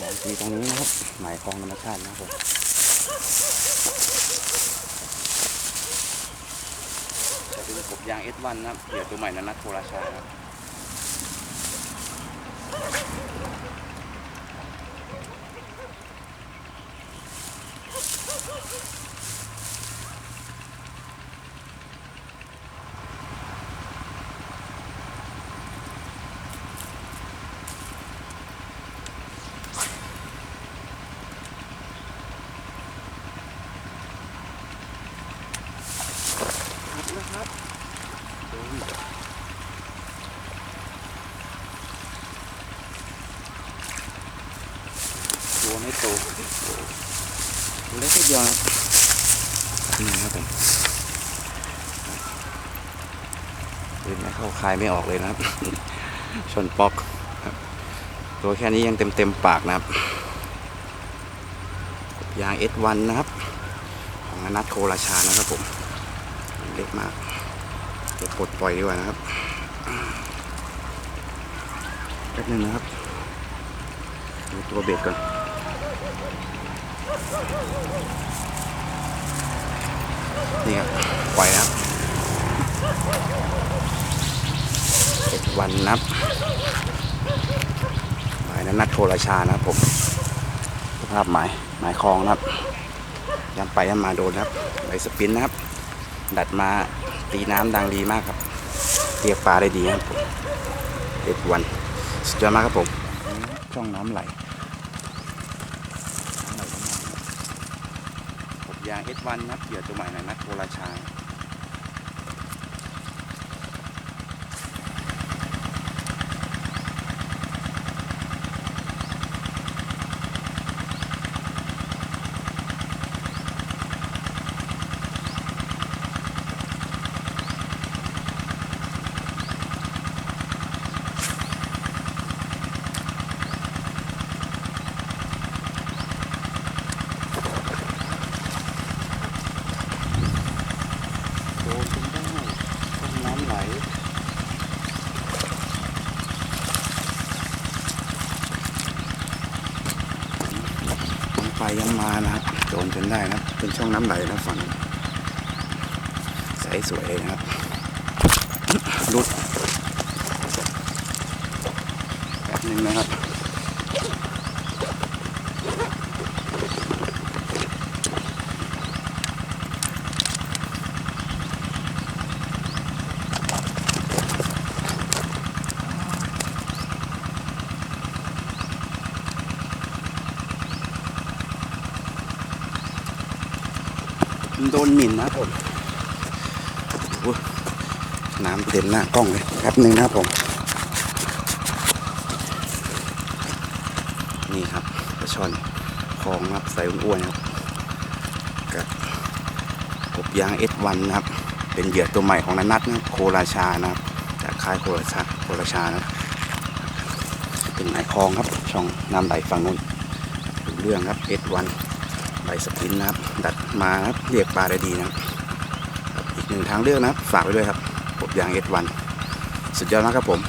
ลองทีตรงนี้นะครับหมายคลองธรรมชาตินะครับผมจะเป็นกบยางเอสวันนะครับเหยื่อตัวใหม่นะนัทโทราชาครับ ครับนะครับตัวไม่โตตัวเล็กนิดเดียวนะครับนี่นะครับผมเดินไม่เข้าคายไม่ออกเลยนะครับ ชนปอกครับตัวแค่นี้ยังเต็มเต็มๆปากนะครับ ยาง S1 นะครับ ของอนัทโคราชานะครับผมเล็กมากเดี๋ยวปลดปล่อยดีกว่านะครับแป๊บนึงนะครับดูตัวเบ็ดก่อนนี่ครับปล่อยนะครับเจ็ดวันนะครับหมายนั้นนัดโทรชานะครับผมสภาพหมายหมายคลองนะครับยันไปยันมาโดนครับใบสปินนะครับ ดัดมาตีน้ำดังดีมากครับเรียกปลาได้ดีครับผมเด็ดวันสุดยอดมากครับผมช่องน้ำไหลน้ำไหลประมาณนี้ผมยางเอสวันครับเหยื่อตัวใหม่ในะนักโคราชาโดนจนได้ต้นน้ำ ไหลยังไปยังมานะครับโดนจนได้นะครับ เป็นช่องน้ำไหลนะฝั่งใสสวยนะครับรุดแบบนึงนะครับ โดนหมิ่นนะผมน้ำเต็มหน้ากล้องเลยแป๊บหนึ่งนะผม นี่ครับปลาช่อนคลองครับใส่อ้วนๆครับกับกบยางเอสวันนะครับ เป็นเหยื่อตัวใหม่ของนันนัทนะโคราชานะครับจากค่ายโคราชาโคราชานะเป็นหมายคลองครับช่องน้ำไหลฝั่งนู้นเรื่องครับเอสวัน ใบสปินนะครับ ดัดมาครับเรียกปลาได้ดีนะครับ อีกหนึ่งทางเลือกนะครับ ฝากไว้ด้วยครับผมยางเอ็ดวัน สุดยอดมากครับผม